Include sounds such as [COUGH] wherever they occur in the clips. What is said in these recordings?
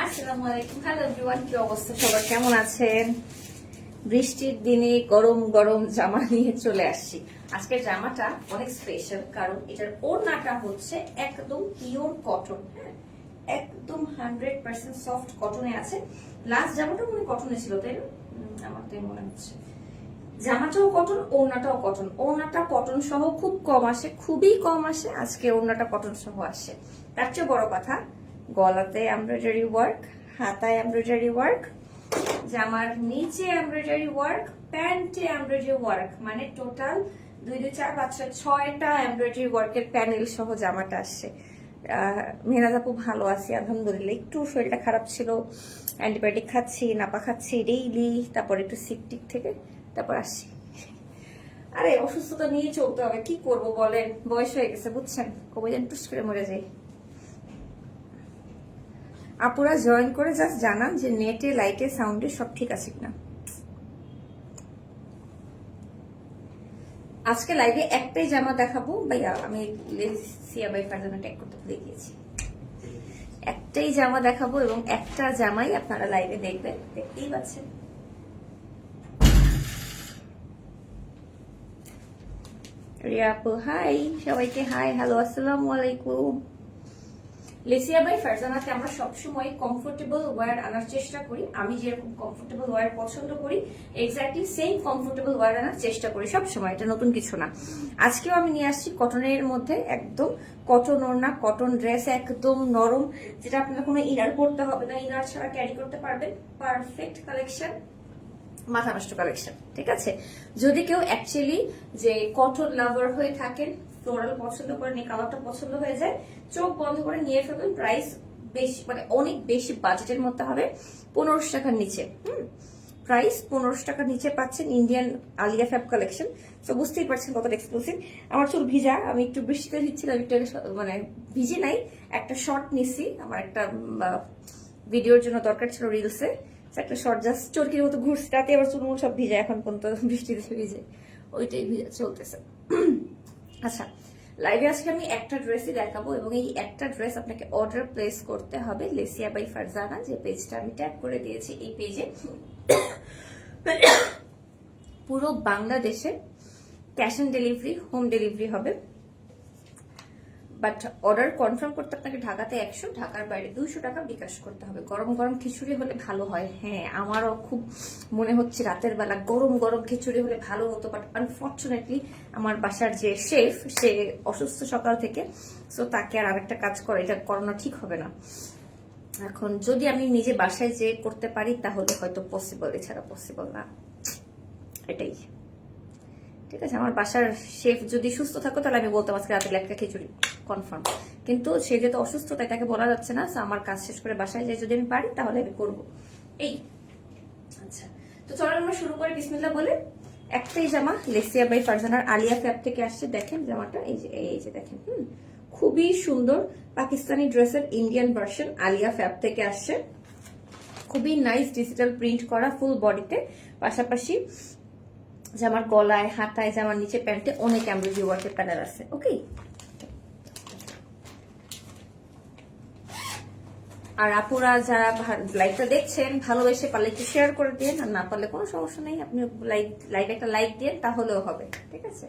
আসসালামু আলাইকুম। Hello everyone কি অবস্থা? সবার কেমন আছেন? বৃষ্টির দিনে গরম গরম জামা নিয়ে চলে আসছি। আজকের জামাটা অনেক স্পেশাল কারণ এটার ওড়নাটা হচ্ছে একদম পিওর কটন হ্যাঁ? একদম হান্ড্রেড পার্সেন্ট সফট কটনে আছে। লাস্ট জামাটা মনে কটনে ছিল, তাই আমার তাই মনে হচ্ছে। জামাটাও কটন ওড়নাটাও কটন ওড়নাটা কটন সহ খুব কম আসে, খুবই কম আসে, আজকে ওড়নাটা কটন সহ আসে। তার চেয়ে বড় কথা গলাতে এমব্রয়ডারি ওয়ার্ক হাতায় এমব্রয়ডারি ওয়ার্ক জামার নিচে এমব্রয়ডারি ওয়ার্ক প্যান্টে এমব্রয়ডারি ওয়ার্ক মানে টোটাল দুই দুই, চার, পাঁচ, ছয়, ছয়টা এমব্রয়ডারি ওয়ার্কের প্যানেল সহ জামাটা আসছে। মেহনাজ আপু ভালো আছি, আলহামদুলিল্লাহ। একটু শরীরটা খারাপ ছিল অ্যান্টিবায়োটিক খাচ্ছি, নাপা খাচ্ছি ডেইলি তারপর একটু সিকটিক থেকে, তারপর আসছি। আরে, অসুস্থতা নিয়ে চলতে হবে, কি করব বলেন? বয়স হয়ে গেছে, বুঝছেন? কবে যেন টুস করে মরে যাই। আপুরা জয়েন করে জাস্ট জানান যে নেটে লাইটে সাউন্ডে সব ঠিক আছে কিনা। আজকে লাইভে একটাই জামা দেখাবো। ভাইয়া, আমি সিয়া বাই ফারজানা ট্যাগ করতে ভুলে গিয়েছি একটাই জামা দেখাবো এবং একটা জামাই আপনারা লাইভে দেখবেন। দেখতেই পাচ্ছেন। রিয়া আপু হাই সবাইকে হাই হ্যালো আসসালামু আলাইকুম। লেসিয়া বাই ফারজানাতে আমরা সবসময় কমফোর্টেবল ওয়্যার আনার চেষ্টা করি। আমি যেরকম কমফোর্টেবল ওয়্যার পছন্দ করি এক্স্যাক্টলি সেম কমফোর্টেবল ওয়্যার আনার চেষ্টা করি সবসময়, এটা নতুন কিছু না। আজকেও আমি নিয়ে আসছি কটনের মধ্যে একদম কটন ওড়না কটন ড্রেস একদম নরম, যেটা আপনার কোনো ইনার পরতে হবে না। ইনার ছাড়া ক্যারি করতে পারবেন। পারফেক্ট কালেকশন মাথা নষ্ট কালেকশন ঠিক আছে? যদি কেউ অ্যাকচুয়ালি যে কটন লাভার হয়ে থাকেন ফ্লোরাল পছন্দ করেন, এই কালারটা পছন্দ হয়ে যায় চোখ বন্ধ করে নিয়ে ফেলবেন প্রাইস বেশি মানে অনেক বেশি বাজেটের মধ্যে হবে পনেরোশো টাকার নিচে, হুম? প্রাইস পনেরোশো টাকার নিচে পাচ্ছেন ইন্ডিয়ান আলিয়া ফ্যাব কালেকশন তো বুঝতেই পারছেন কতটা এক্সক্লুসিভ আমার চুল ভিজা, আমি একটু বৃষ্টিতে ভিজছিলাম, একটু মানে ভিজে নাই। একটা শর্ট নিছি, আমার একটা ভিডিওর জন্য দরকার ছিল রিলসে একটা শর্ট জাস্ট চরকির মতো ঘুরছে, তাতে আবার চুলমুল সব ভিজে, এখন পর্যন্ত বৃষ্টিতে ভিজে। ওইটাই ভিজা, চলতেছে। [CLEARS THROAT] আচ্ছা লাইভে আজকে আমি একটা ড্রেসই দেখাবো এবং এই একটা ড্রেস আপনাকে অর্ডার প্লেস করতে হবে লেসিয়া বাই ফারজানা যে পেজটা আমি ট্যাপ করে দিয়েছি এই পেজে পুরো বাংলাদেশে cash on delivery home delivery হবে। বাট অর্ডার কনফার্ম করতে আপনাকে ঢাকাতে একশো, ঢাকার বাইরে দুইশো টাকা বিকাশ করতে হবে। গরম গরম খিচুড়ি হলে ভালো হয়। হ্যাঁ আমারও খুব মনে হচ্ছে রাতের বেলা গরম গরম খিচুড়ি হলে ভালো হতো বাট আনফর্চুনেটলি আমার বাসার যে শেফ সে অসুস্থ সকাল থেকে সো তাকে আর আরেকটা কাজ করে, এটা করোনা ঠিক হবে না। এখন যদি আমি নিজে বাসায় যে করতে পারি, তাহলে হয়তো পসিবল এছাড়া পসিবল না। এটাই। ঠিক আছে, আমার বাসার শেফ যদি সুস্থ থাকো তাহলে আমি বলতাম আজকে রাতে একটা খিচুড়ি। কনফার্ম কিন্তু সে যেহেতু অসুস্থ, তাই তাকে বলা যাচ্ছে না আমার কাজ শেষ করে বাসায় যাই যদি আমি পারি, তাহলে আমি করব। এই। আচ্ছা। তো চলো আমরা শুরু করি, বিসমিল্লাহ বলে। একটাই জামা, লেসিয়া বাই ফারজানার আলিয়া ফ্যাব থেকে আসছে। দেখেন জামাটা, এই যে এই যে দেখেন, হুম। খুবই সুন্দর পাকিস্তানি ড্রেসের ইন্ডিয়ান ভার্সন আলিয়া ফ্যাব থেকে আসছে। খুবই নাইস ডিজিটাল প্রিন্ট করা ফুল বডিতে পাশাপাশি জামার গলায়, হাতায়, জামার নিচে প্যান্টে অনেক এমব্রয়ডারি ওয়ার্কের প্যানেল আছে ওকে আর আপুরা যারা লাইকটা দেখছেন, ভালোবেসে পারলে একটু শেয়ার করে দিন আর না পারলে কোনো সমস্যা নেই আপনি লাইক লাইক একটা লাইক দিয়ে তাহলেও হবে, ঠিক আছে?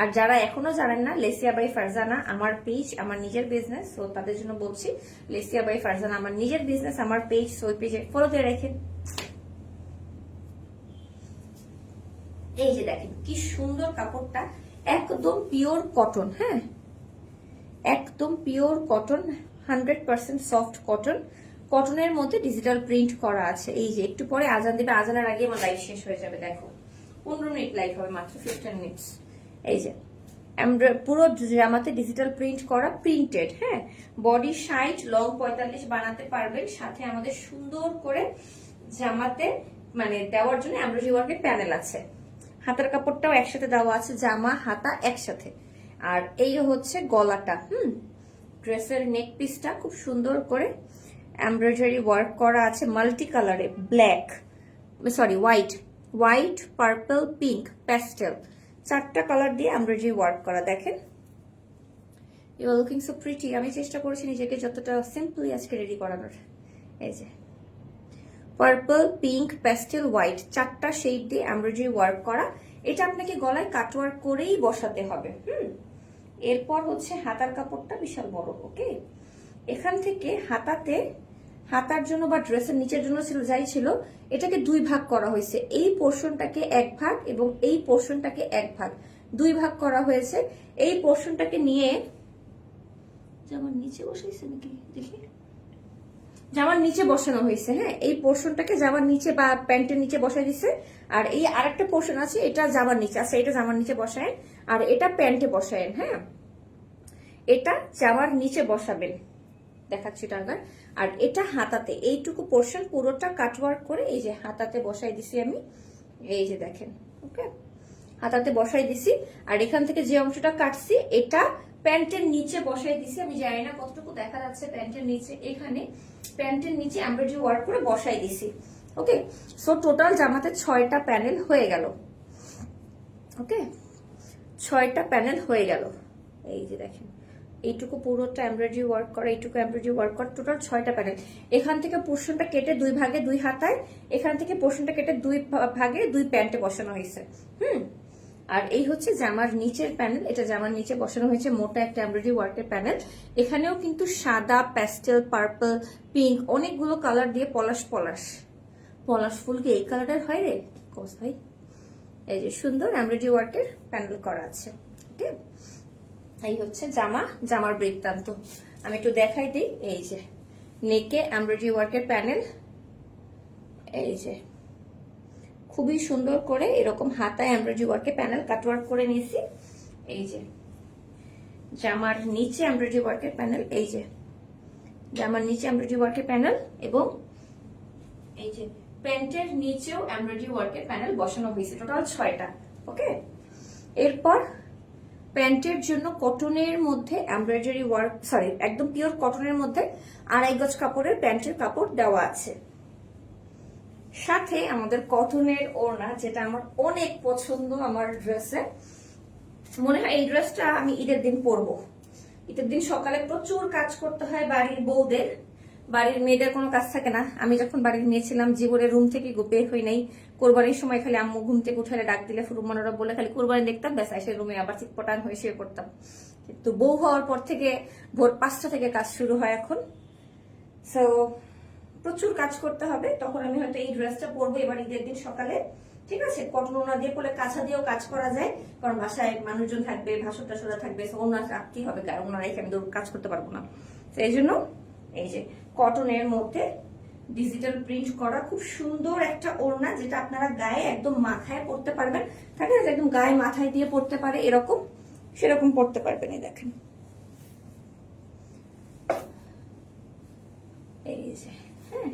আর যারা এখনও জানেন না, লেসিয়া বাই ফারজানা আমার পেজ আমার নিজের বিজনেস তো তাদের জন্য বলছি, লেসিয়া বাই ফারজানা আমার নিজের বিজনেস আমার পেজ ওই পেজে ফলো দিয়ে রেখে এই যে দেখেন, কি সুন্দর কাপড়টা, একদম পিওর কটন হ্যাঁ? একদম pure cotton hundred percent soft cotton কটনের মধ্যে ডিজিটাল প্রিন্ট করা আছে। এই যে, একটু পরে আজান দেবে। আজানের আগে আমার লাইভ শেষ হয়ে যাবে, দেখো। পনেরো মিনিট লাইভ হবে, মাত্র ফিফটিন মিনিটস এই যে পুরো জামাতে ডিজিটাল প্রিন্ট করা প্রিন্টেড হ্যাঁ? বডি সাইজ লং পঁয়তাল্লিশ বানাতে পারবেন। সাথে আমাদের সুন্দর করে জামাতে মানে দেওয়ার জন্য এমব্রয়ডারি ওয়ার্কের প্যানেল আছে। হাতার কাপড়টাও একসাথে দেওয়া আছে, জামা, হাতা একসাথে। আর এই হচ্ছে গলাটা, হুম? ড্রেসের নেক পিসটা খুব সুন্দর করে এমব্রয়ডারি ওয়ার্ক করা আছে মাল্টি কালারে black sorry white white purple pink pastel চারটা কালার দিয়ে এমব্রয়ডারি ওয়ার্ক করা, দেখেন। You are looking so pretty আমি চেষ্টা করেছি নিজেকে যতটা সিম্পলি আজকে রেডি করানোর। এই যে। পার্পল পিঙ্ক প্যাস্টেল হোয়াইট চারটা শেড দিয়ে এমব্রয়ডারি ওয়ার্ক করা। এটা আপনাকে গলায় কাটওয়ার্ক করেই বসাতে হবে, হুম? এরপর হচ্ছে হাতার কাপড়টা বিশাল বড়, ওকে? এখান থেকে হাতাতে, হাতার জন্য বা ড্রেসের নিচের জন্য ছিল, যাই ছিল, এটাকে দুই ভাগ করা হয়েছে। এই পোর্শনটাকে এক ভাগ এবং এই পোর্শনটাকে এক ভাগ। দুই ভাগ করা হয়েছে। এই পোর্শনটাকে নিয়ে, যেমন নিচে বসাইছে নাকি? দেখি। জামার নিচে বসানো হয়েছে হ্যাঁ? এই পোর্শনটাকে জামার নিচে বা প্যান্টের নিচে বসাই দিছে। আর এই আরেকটা পোর্শন আছে, এটা জামার নিচে আছে এটা জামার নিচে বসায়েন, আর এটা প্যান্টে বসায়েন হ্যাঁ? এটা জামার নিচে বসাবেন। দেখাচ্ছি টাঙ্গার আর এটা হাতাতে, এইটুকু পোর্শন পুরোটা কাটওয়ার্ক করে এই যে হাতাতে বসাই দিছি আমি। এই যে দেখেন, ওকে? হাতাতে বসাই দিছি। আর এখান থেকে যে অংশটা কাটছি, এটা প্যান্টের নিচে বসাই দিছি, আমি জানি না কতটুকু দেখা যাচ্ছে প্যান্টের নিচে, এখানে প্যান্টের নিচে এমব্রয়ডারি ওয়ার্ক করে বসাই দিছি। ওকে? সো টোটাল জামাতে ছয়টা প্যানেল হয়ে গেল। ওকে? ছয়টা প্যানেল হয়ে গেল। এই যে দেখেন, এইটুকু পুরোটা এমব্রয়ডারি ওয়ার্ক করা, এইটুকু এমব্রয়ডারি ওয়ার্ক করা টোটাল ছয়টা প্যানেল। এখান থেকে পোর্শনটা কেটে দুই ভাগে দুই হাতায়, এখান থেকে পোর্শনটা কেটে দুই ভাগে দুই প্যান্টে বসানো হয়েছে। হুম? আর এই হচ্ছে জামার নিচের প্যানেল। এটা জামার নিচে বসানো হয়েছে মোটা একটা এমব্রয়ডারি ওয়ার্কের প্যানেল। এখানেও কিন্তু সাদা, প্যাস্টেল, পার্পল, পিঙ্ক অনেকগুলো কালার দিয়ে পলাশ পলাশ। পলাশ ফুল কি এই কালারের হয় রে? কোস ভাই? এই যে সুন্দর এমব্রয়ডারি ওয়ার্কের প্যানেল করা আছে। ওকে এই হচ্ছে জামা, জামার বৃত্তান্ত। আমি একটু দেখাই দিই। এই যে, নেকে এমব্রয়ডারি ওয়ার্কের প্যানেল। এই যে খুবই সুন্দর করে এরকম হাতায় এমব্রয়ডারি ওয়ার্কে প্যানেল কাটওয়ার্ক করে নিয়েছি। এই যে, জামার নিচে এমব্রয়ডারি ওয়ার্কের প্যানেল এই যে, জামার নিচে এমব্রয়ডারি ওয়ার্কের প্যানেল এবং এই যে, প্যান্টের নিচেও এমব্রয়ডারি ওয়ার্কের প্যানেল বসানো হয়েছে টোটাল ছয়টা ওকে এরপর প্যান্টের জন্য কটনের মধ্যে এমব্রয়ডারি ওয়ার্ক সরি একদম পিওর কটনের মধ্যে আড়াই গজ কাপড়ের প্যান্টের কাপড় দেওয়া আছে। সাথে আমাদের কটনের ওড়না, যেটা আমার অনেক পছন্দ আমার ড্রেসে। মনে হয় এই ড্রেসটা আমি ঈদের দিন পরবো। ঈদের দিন সকালে প্রচুর কাজ করতে হয় বাড়ির বউদের। বাড়ির মেয়েদের কোনো কাজ থাকে না। আমি যখন বাড়ির মেয়ে ছিলাম, জীবনে রুম থেকে বের হই নাই। কোরবানির সময় খালি আম্মু ঘুম থেকে উঠালে ডাক দিলে ফুরুমানোরা বলে, খালি কোরবানি দেখতাম, ব্যাস এসে রুমে আবার চিটপটান হয়ে শুয়ে পড়তাম। কিন্তু বউ হওয়ার পর থেকে ভোর পাঁচটা থেকে কাজ শুরু হয় এখন। সো প্রচুর কাজ করতে হবে, তখন আমি হয়তো এই ড্রেসটা পরবো এবার ঈদের দিন সকালে। ঠিক আছে, কটন ওনা দিয়ে পরে কাঁচা দিয়েও কাজ করা যায়, কারণ বাসায় মানুষজন থাকবে, ভাসর টাসরা থাকবে ওনার রাখতেই হবে ওনারা এখানে তো কাজ করতে পারব না। তো এই জন্য এই যে কটনের মধ্যে ডিজিটাল প্রিন্ট করা খুব সুন্দর একটা ওড়না, যেটা আপনারা গায়ে একদম মাথায় পরতে পারবেন। থাকে না একদম গায়ে মাথায় দিয়ে পরতে পারে, এরকম, সেরকম পরতে পারবেন, এই দেখেন এই যে হ্যাঁ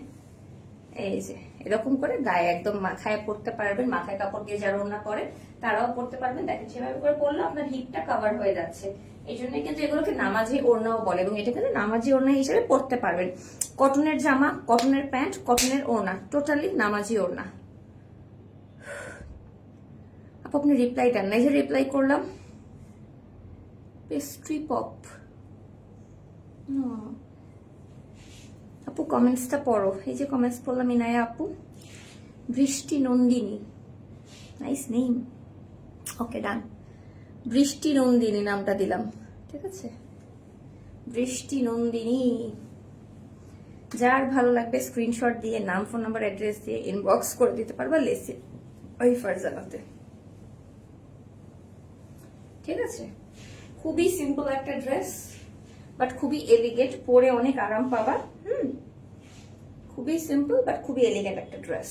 যে, এরকম করে গায়ে একদম মাথায় পড়তে পারবেন, মাথায় কাপড় দিয়ে যারা ওড়না পরে, তারাও পড়তে পারবেন। দেখেন, সেভাবে করে পড়লে আপনার হিপটা কভার হয়ে যাচ্ছে। এই জন্য কিন্তু এগুলোকে নামাজি ওড়নাও বলে এবং এটা কিন্তু নামাজি ওড়না হিসেবে পড়তে পারবেন। কটনের জামা কটনের প্যান্ট কটনের ওড়না টোটালি নামাজি ওড়না। আপু, আপনি রিপ্লাই দেন না। এই যে রিপ্লাই করলাম। পেস্ট্রি পপ আপু কমেন্টসটা পড়ো। এই যে কমেন্টস পড়লাম, ইনায়া আপু। Brishti Nandini. Nice name okay done Brishti Nandini নামটা দিলাম। ঠিক আছে? বৃষ্টি নন্দিনী। যার ভালো লাগবে স্ক্রিনশট দিয়ে, নাম ফোন নাম্বার অ্যাড্রেস দিয়ে ইনবক্স করে দিতে পারবা লেসে ওই ফারজানাতে। ঠিক আছে? খুবই সিম্পল একটা ড্রেস বাট খুবই এলিগেন্ট পরে অনেক আরাম পাবা, হুম? খুবই সিম্পল বাট খুবই এলিগেন্ট একটা ড্রেস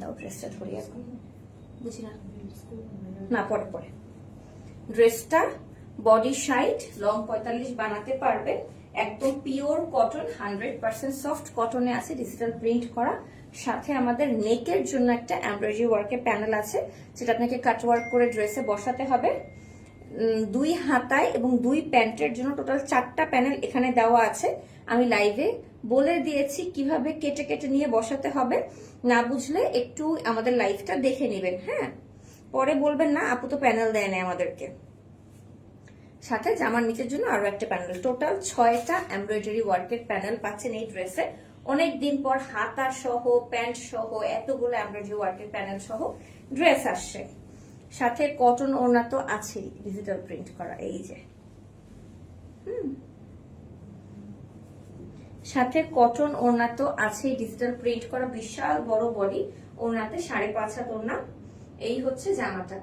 দাও ড্রেসটা ধরি এখন। না, পরে পরে। ড্রেসটা বডি সাইড লং পঁয়তাল্লিশ বানাতে পারবে। একদম pure cotton hundred percent soft কটনে আছে ডিজিটাল প্রিন্ট করা। সাথে আমাদের নেকের জন্য একটা এমব্রয়ডারি ওয়ার্কের প্যানেল আছে, যেটা আপনাকে কাট ওয়ার্ক করে ড্রেসে বসাতে হবে। দুই হাতায় এবং দুই প্যান্টের জন্য টোটাল চারটা প্যানেল এখানে দেওয়া আছে। আমি লাইভে বলে দিয়েছি কীভাবে কেটে কেটে নিয়ে বসাতে হবে। না বুঝলে একটু আমাদের লাইভটা দেখে নেবেন হ্যাঁ? পরে বলবেন, না, আপু তো প্যানেল দেয় না আমাদেরকে। সাথে জামার নিচের জন্য আরও একটা প্যানেল। টোটাল ছয়টা এমব্রয়ডারি ওয়ার্কের প্যানেল পাচ্ছেন এই ড্রেসে। অনেক দিন পর হাতা সহ, প্যান্ট সহ, এতগুলো এমব্রয়ডারি ওয়ার্কের প্যানেল সহ ড্রেস আসছে। সাথে কটন ওড়না তো আছেই ডিজিটাল প্রিন্ট করা, এই যে। সাথে কটন ওড়না তো আছেই ডিজিটাল প্রিন্ট করা, বিশাল বড় বডি ওড়নাতে সাড়ে পাঁচ হাত ওড়না। এই হচ্ছে জামাটা।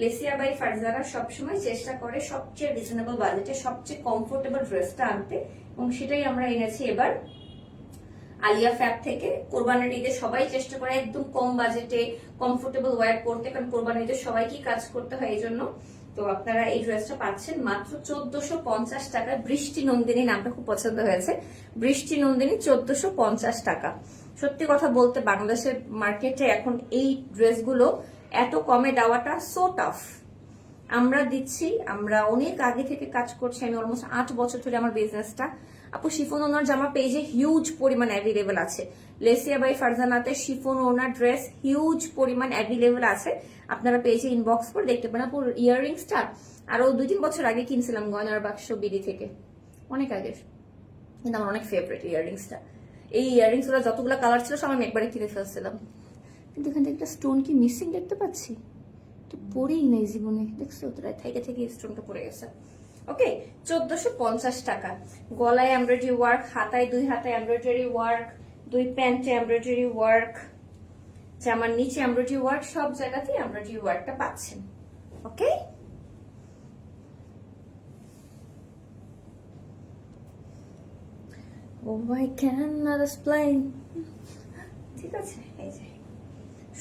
লেসিয়া বাই ফারজারা সবসময় চেষ্টা করে সবচেয়ে রিজনেবল বাজেটে সবচেয়ে কমফোর্টেবল ড্রেসটা আনতে, এবং সেটাই আমরা এনেছি এবার আলিয়া ফ্যাব থেকে কোরবানির ঈদে সবাই চেষ্টা করে, একদম কম বাজেটে কমফোর্টেবল ওয়্যার করতে, কারণ কোরবানির ঈদে সবাইকেই কাজ করতে হয় এই জন্য। তো আপনারা এই ড্রেসটা পাচ্ছেন মাত্র চোদ্দশো পঞ্চাশ টাকা। বৃষ্টি নন্দিনী নামটা খুব পছন্দ হয়েছে। বৃষ্টি নন্দিনী চোদ্দশো পঞ্চাশ টাকা। সত্যি কথা বলতে বাংলাদেশের মার্কেটে এখন এই ড্রেসগুলো এত কমে দেওয়াটা সো টাফ আমরা দিচ্ছি, আমরা অনেক আগে থেকে কাজ করছি, আমি অলমোস্ট আট বছর ধরে আমার বিজনেসটা আপু, শিফন ওনার জামা পেজে হিউজ পরিমাণ অ্যাভেলেবেল আছে। লেসিয়া বাই ফারজানাতে শিফন ওনার ড্রেস হিউজ পরিমাণ অ্যাভেলেবেল আছে। আপনারা পেজে ইনবক্স করে দেখতে পারেন। আপু ইয়াররিংসটা আরও দুই তিন বছর আগে কিনছিলাম গয়নার বাক্স বিডি থেকে। অনেক আগের। কিন্তু আমার অনেক ফেভারিট ইয়াররিংসটা এই ইয়াররিংসগুলো যতগুলো কালার ছিল সব আমি একবারে কিনে ফেলছিলাম। কিন্তু এখান থেকে একটা স্টোন কি মিসিং দেখতে পাচ্ছি? তো পড়েই নেই জীবনে। দেখছ? তোরা থেকে থেকে স্টোনটা পড়ে গেছে। ওকে চোদ্দশো পঞ্চাশ টাকা। গলায় এমব্রয়ডারি ওয়ার্ক হাতায় দুই হাতায় এমব্রয়ডারি ওয়ার্ক দুই প্যান্টে এমব্রয়ডারি ওয়ার্ক জামার নিচে এমব্রয়ডারি ওয়ার্ক সব জায়গাতেই এমব্রয়ডারি ওয়ার্কটা পাচ্ছেন। ওকে cannot explain. ঠিক আছে, এই যে।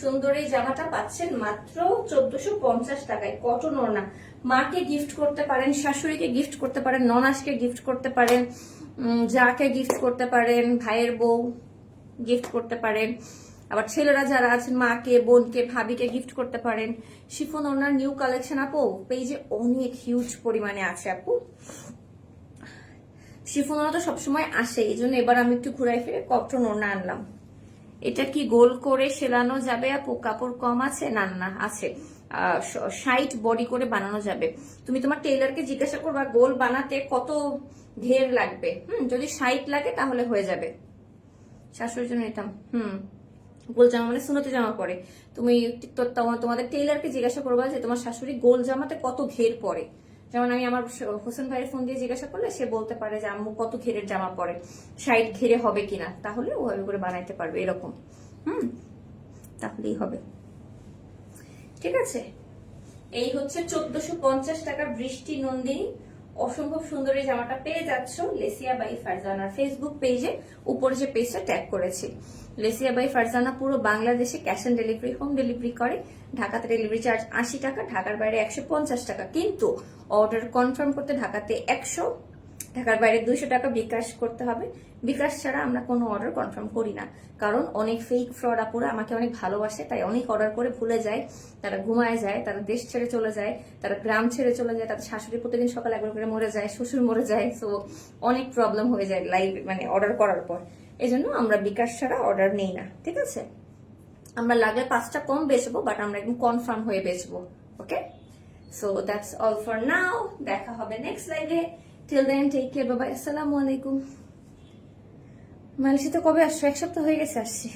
সুন্দর এই জামাটা পাচ্ছেন মাত্র চোদ্দশো পঞ্চাশ টাকায়। কটন ওড়না। মাকে গিফট করতে পারেন, শাশুড়িকে গিফট করতে পারেন ননাসকে গিফট করতে পারেন যাকে গিফট করতে পারেন, ভাইয়ের বউ গিফট করতে পারেন। আবার ছেলেরা যারা আছেন, মাকে, বোনকে, ভাবিকে গিফট করতে পারেন। শিফন ওনার নিউ কালেকশন আপু, পেজে অনেক হিউজ পরিমাণে আছে আপু। শিফন ওনা তো সবসময় আসে, এই জন্য এবার আমি একটু ঘুরাই ফিরে কটন ওড়না আনলাম। এটা কি গোল করে সেলানো যাবে? আপু কাপড় কম আছে? না না, আছে। সাইট বডি করে বানানো যাবে। তুমি তোমার টেইলারকে জিজ্ঞাসা করবা গোল বানাতে কত ঘের লাগবে? হুম যদি সাইট লাগে তাহলে হয়ে যাবে। শাশুড়ির জন্য নিতাম হুম। গোল জামা মানে সুনতি জামা পরে। তোমা- তোমাদের টেইলারকে জিজ্ঞাসা করবা যে তোমার শাশুড়ি গোল জামাতে কত ঘের পরে? যেমন আমি আমার হোসেন ভাইয়ের ফোন দিয়ে জিজ্ঞাসা করলে সে বলতে পারে যে, আম্মু, কত ঘেরের জামা পরে? সাইড ঘেরে হবে কিনা? তাহলে ওভাবে করে বানাইতে পারবে এরকম। হুম? তাহলেই হবে। ঠিক আছে? এই হচ্ছে চোদ্দশো পঞ্চাশ টাকা বৃষ্টি নন্দিনী। অসম্ভব সুন্দর এই জামাটা পেয়ে যাচ্ছ লেসিয়া বাই ফারজানা ফেসবুক পেজে উপরে যে পেজটা ট্যাগ করেছি। লেসিয়া বাই ফারজানা পুরো বাংলাদেশে cash on delivery home delivery করে। ঢাকাতে ডেলিভারি চার্জ আশি টাকা, ঢাকার বাইরে একশো পঞ্চাশ টাকা। কিন্তু অর্ডার কনফার্ম করতে ঢাকাতে একশো ঢাকার বাইরে দুইশো টাকা বিকাশ করতে হবে। বিকাশ ছাড়া আমরা কোনো অর্ডার কনফার্ম করি না। কারণ অনেক ফেক ফ্রড আপুরা আমাকে অনেক ভালোবাসে, তাই অনেক অর্ডার করে ভুলে যায়। তারা ঘুমায় যায়, তারা দেশ ছেড়ে চলে যায়, তারা গ্রাম ছেড়ে চলে যায়, তাদের শাশুড়ি প্রতিদিন সকালে একবার করে মরে যায়, শ্বশুর মরে যায়। সো অনেক প্রবলেম হয়ে যায় লাইভ মানে অর্ডার করার পর। এই জন্য আমরা বিকাশ ছাড়া অর্ডার নেই না, ঠিক আছে? আমরা লাগলে পাঁচটা কম বেচবো বাট আমরা একদম কনফার্ম হয়ে বেচবো okay so that's all for now দেখা হবে নেক্সট লাইভে টিল দেন টেক কেয়ার বাবা আসসালামু আলাইকুম মালয়েশিয়াতে কবে আসছো? এক সপ্তাহ হয়ে গেছে আসছি।